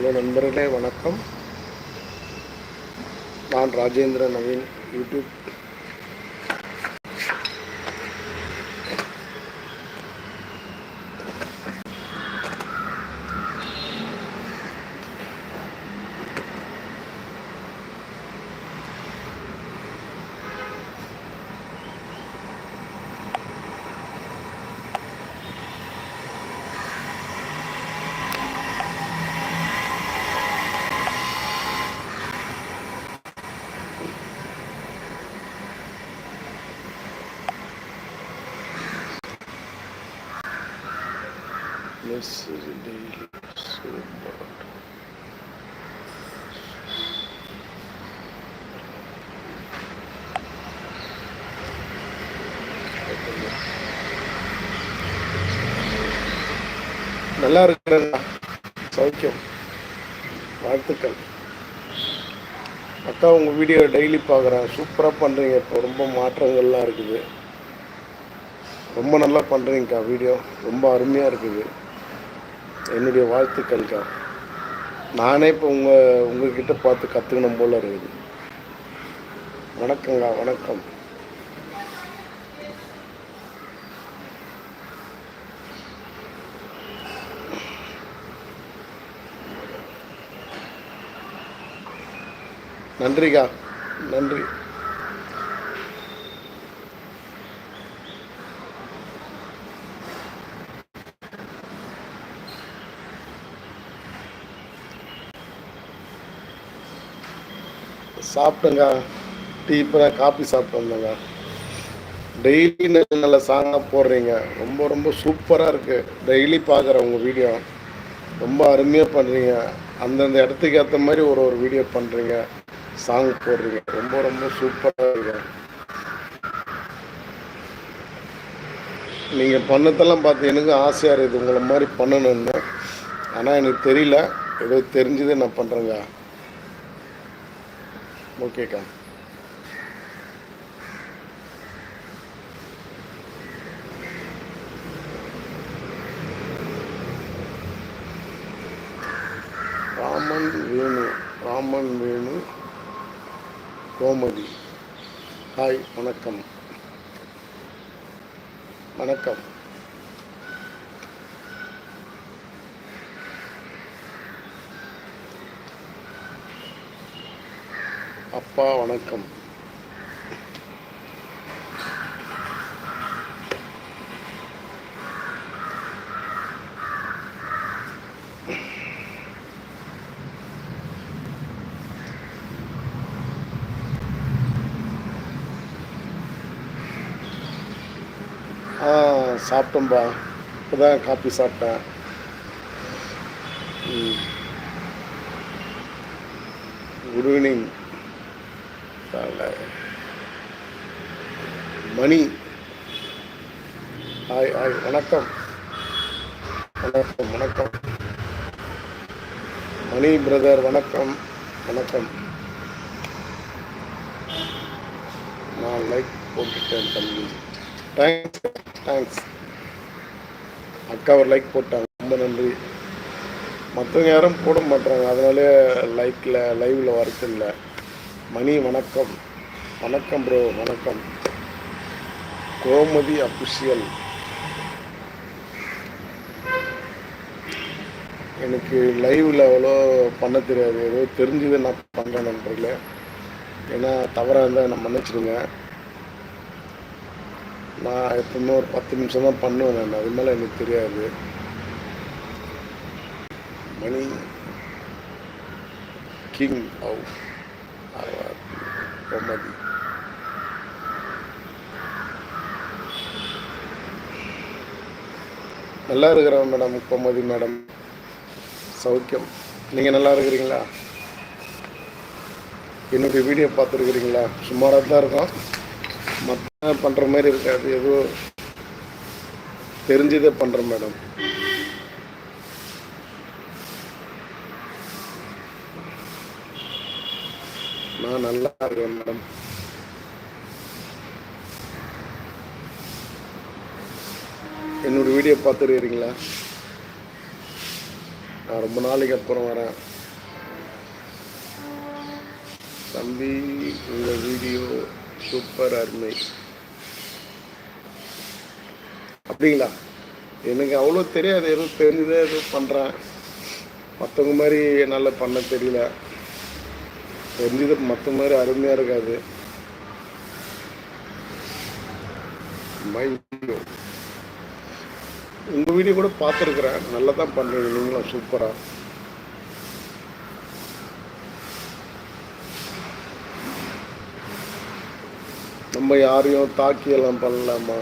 Hello நண்பர்களே வணக்கம். நான் Rajendra Naveen YouTube message daily நல்லா இருக்கிறதா? சௌக்கியம். வாழ்த்துக்கள். அக்கா உங்கள் வீடியோ டெய்லி பார்க்குறேன். சூப்பராக பண்ணுறீங்க இப்போ ரொம்ப மாற்றங்கள்லாம் இருக்குது. ரொம்ப நல்லா பண்ணுறீங்கக்கா வீடியோ. ரொம்ப அருமையாக இருக்குது. என்னுடைய வாழ்த்துக்கள்க்கா. நானே இப்போ உங்கள் உங்ககிட்ட பார்த்து கற்றுக்கணும் போல இருக்குது. வணக்கங்க வணக்கம். நன்றிக்கா. நன்றி. சாப்பிட்டேங்க டீ இப்போ தான் காஃபி சாப்பிட்டு வந்தேங்க டெய்லி நல்ல நல்ல சாங்காக போடுறீங்க. ரொம்ப ரொம்ப சூப்பராக இருக்குது டெய்லி பார்க்குறேன் உங்கள் வீடியோ ரொம்ப அருமையாக பண்ணுறீங்க அந்தந்த இடத்துக்கு ஏற்ற மாதிரி ஒரு ஒரு வீடியோ பண்ணுறீங்க சாங் போடுறீங்க. ரொம்ப ரொம்ப சூப்பராக இருக்கு. நீங்கள் பண்ணதெல்லாம் பார்த்து எனக்கு ஆசையாக இருக்குது. உங்களை மாதிரி பண்ணணும்னு. ஆனால் எனக்கு தெரியல. ஏதோ தெரிஞ்சதை நான் பண்ணுறேங்க ஓகேக்கா ராமன் வேணு ராமன் வேணு கோமதி ஹாய் வணக்கம். வணக்கம். அப்பா வணக்கம். சாப்பிட்டோம்பா இப்போ தான் காப்பி சாப்பிட்டேன். Good evening Mani. Hi hi வணக்கம். வணக்கம் வணக்கம். மணி பிரதர் வணக்கம் வணக்கம். நான் லைக் போட்டுட்டேன் தம்பி. தேங்க்ஸ் தேங்க்ஸ் அக்கா ஒரு லைக் போட்டாங்க. ரொம்ப நன்றி. மற்றவங்க யாரும் போட மாட்டாங்க அதனாலே லைக்கில் லைவில் வரது இல்லை. மணி வணக்கம். வணக்கம் ப்ரோ வணக்கம். கோமதி அபிஷியல் எனக்கு லைவில் அவ்வளோ பண்ண தெரியாது. ஏதோ தெரிஞ்சது நான் பண்ணுறேன் நண்பர்களே. ஏன்னா தவறாக இருந்தால் நான் மன்னிச்சிடுங்க. நான் எப்பவுமே ஒரு பத்து நிமிஷம் தான் பண்ணுவேன் நான். அது மேலே எனக்கு தெரியாது. மணி கிங் ஆஃப் கோமதி நல்லா இருக்கிறேன் மேடம் கோமதி மேடம். சௌக்கியம். நீங்கள் நல்லா இருக்கிறீங்களா? என்னுடைய வீடியோ பார்த்துருக்குறீங்களா? சுமாராக தான் இருக்கும். மற்ற பண்ணுற மாதிரி இருக்காது. ஏதோ தெரிஞ்சதே பண்ணுறேன் மேடம். நான் நல்லா இருக்கேன் மேடம். என்னோட வீடியோ பார்த்துருக்கிறீங்களா? நான் ரொம்ப நாளைக்கு அப்புறம் வரேன். தம்பி உங்கள் வீடியோ சூப்பர் அருமை அப்படிங்களா? எனக்கு அவ்வளோ தெரியாது எதுவும் தெரிஞ்சதே எதுவும் பண்ணுறேன் மற்றவங்க மாதிரி என்னால் பண்ண தெரியல. தெரிஞ்சது மற்ற மாதிரி அருமையாக இருக்காது. மை வீடியோ உங்கள் வீடியோ கூட பார்த்துருக்குறேன். நல்லா தான் பண்ணுறீங்க நீங்களும் சூப்பராக நம்ம யாரையும் தாக்கி எல்லாம் பண்ணலாமா?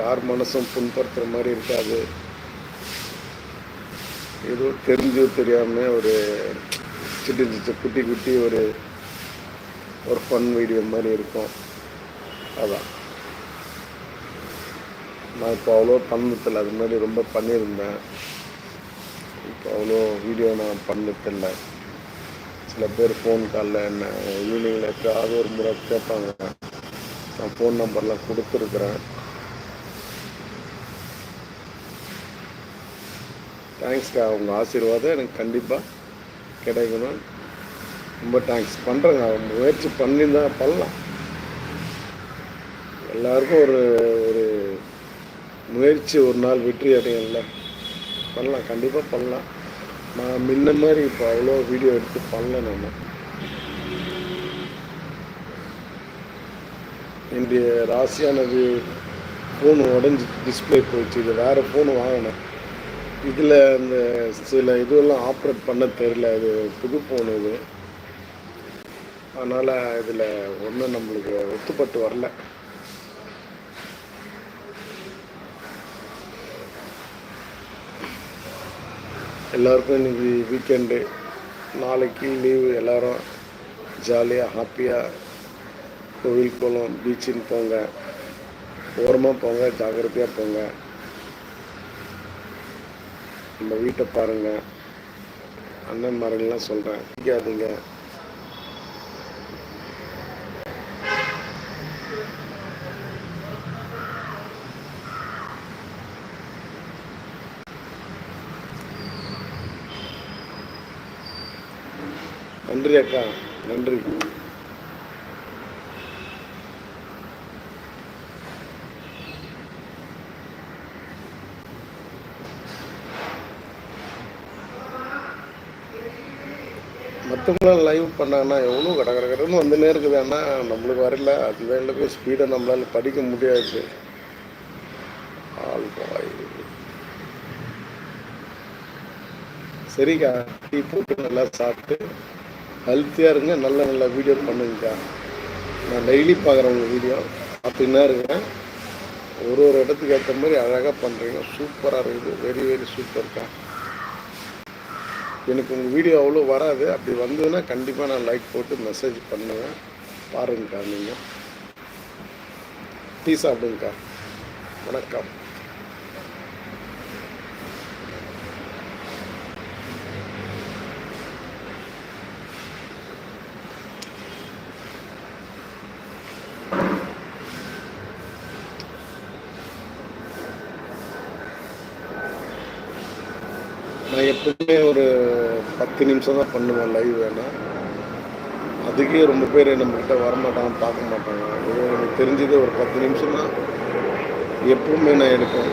யார் மனசும் புண்படுத்துகிற மாதிரி இருக்காது. ஏதோ தெரிஞ்சோ தெரியாம ஒரு சிட்டு சிட்டு குட்டி குட்டி ஒரு ஒரு ஃபன் வீடியோ மாதிரி இருக்கும். அதான். நான் இப்போ அவ்வளோ பண்ணதில்லை. அது மாதிரி ரொம்ப பண்ணியிருந்தேன். இப்போ அவ்வளோ வீடியோ நான் பண்ணதில்லை. சில பேர் ஃபோன் காலில் என்ன ஈவினிங்கில் எப்பயாவது ஒரு முறை கேட்பாங்க. நான் ஃபோன் நம்பர்லாம் கொடுத்துருக்குறேன். தேங்க்ஸ்க்கா உங்கள் ஆசீர்வாதம் எனக்கு கண்டிப்பாக கிடைக்கணும். ரொம்ப தேங்க்ஸ் பண்ணுறேங்க முயற்சி பண்ணி தான் பண்ணலாம். எல்லாருக்கும் ஒரு ஒரு முயற்சி ஒரு நாள் வெற்றி அடையும்ல. பண்ணலாம். கண்டிப்பாக பண்ணலாம். நான் முன்ன மாதிரி இப்போ அவ்வளோ வீடியோ எடுத்து பண்ணல நம்ம என்னுடைய ராசியானது ஃபோன் உடஞ்சி டிஸ்பிளே போயிடுச்சு. இது வேறு ஃபோன் வாங்கினேன். இதில் இந்த சில இதுவெல்லாம் ஆப்ரேட் பண்ண தெரியல. அது புது ஃபோன் இது. அதனால் இதில் ஒன்றும் நம்மளுக்கு ஒத்துப்பட்டு வரல. எல்லாருக்கும் இன்னைக்கு வீக்கெண்டு நாளைக்கு லீவு எல்லாரும் ஜாலியாக ஹாப்பியாக கோவில் குளம் பீச்சுன்னு போங்க. ஓரமாக போங்க ஜாக்கிரதையாக போங்க. நம்ம வீட்டை பாருங்க. அண்ணன் மரங்கள்லாம் சொல்கிறேன் பிடிக்காதீங்க. நன்றி அக்கா. நன்றி. மற்றவங்களாம் லைவ் பண்ணாங்கன்னா எவ்வளோ கட கடகடன்னு வந்துனே இருக்குது. ஆனால் நம்மளுக்கு வரல அது வேலைக்கு ஸ்பீடை நம்மளால படிக்க முடியாது. ஆல் பாய் சரிக்கா டீ போட்டு நல்லா சாப்பிட்டு ஹெல்த்தியாக இருங்க. நல்ல நல்ல வீடியோ பண்ணுங்கக்கா. நான் டெய்லி பார்க்குறேன் உங்கள் வீடியோ அப்படின்னா இருக்கேன். ஒரு ஒரு இடத்துக்கு ஏற்ற மாதிரி அழகாக பண்ணுறீங்க சூப்பராக இருக்குது. வெரி வெரி சூப்பர்க்கா எனக்கு உங்கள் வீடியோ அவ்வளோ வராது. அப்படி வந்ததுன்னா கண்டிப்பாக நான் லைக் போட்டு மெசேஜ் பண்ணுவேன். பாருங்கக்கா நீங்கள் டீ சாப்பிடுங்கக்கா. வணக்கம். நான் எப்பவுமே ஒரு பத்து நிமிஷம் தான் பண்ணுவேன் லைவ் வேணால் அதுக்கே ரொம்ப பேர் நம்மக்கிட்ட வரமாட்டாங்க பார்க்க மாட்டாங்க. இது எனக்கு தெரிஞ்சது ஒரு பத்து நிமிஷம் தான் எப்பவுமே நான் எடுப்பேன்.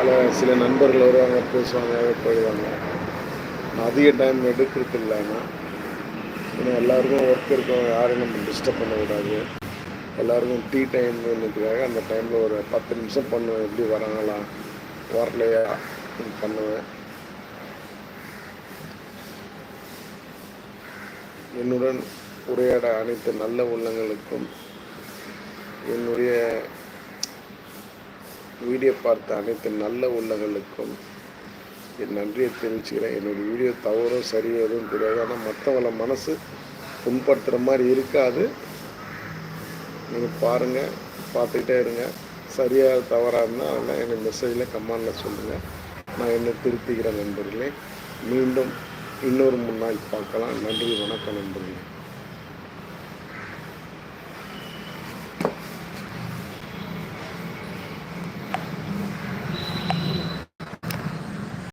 அதில் சில நண்பர்கள் வருவாங்க பேசுவாங்க போயிடுவாங்க. நான் அதிக டைம் எடுக்கிறது இல்லைன்னா ஏன்னா எல்லாருக்கும் ஒர்க் இருக்கும் யாரையும் நம்ம டிஸ்டர்ப் பண்ணக்கூடாது. எல்லாருக்கும் டீ டைம்ன்றதுக்காக அந்த டைமில் ஒரு பத்து நிமிஷம் பண்ணுவேன். எப்படி வராங்களா வரலையா? இது பண்ணுவேன் என்னுடன் உரையாட அனைத்து நல்ல உள்ளங்களுக்கும் என்னுடைய வீடியோ பார்த்த அனைத்து நல்ல உள்ளங்களுக்கும் என் நன்றியை தெரிவிச்சுக்கிறேன். என்னுடைய வீடியோ தவறோ சரியோ எதுவும் தெரியாது. ஆனால் மற்றவங்கள மனசு புண்படுத்துகிற மாதிரி இருக்காது. நீங்கள் பாருங்கள் பார்த்துக்கிட்டே இருங்க. சரியாக தவறாக இருந்தால் அதெல்லாம் எனக்கு மெசேஜில் கமெண்டில் சொல்லுங்கள் நான் என்ன திருத்துகிறேன் நண்பர்களே. மீண்டும் இன்னொரு முன்னாள் பார்க்கலாம். நன்றி வணக்கம் நண்பர்களே.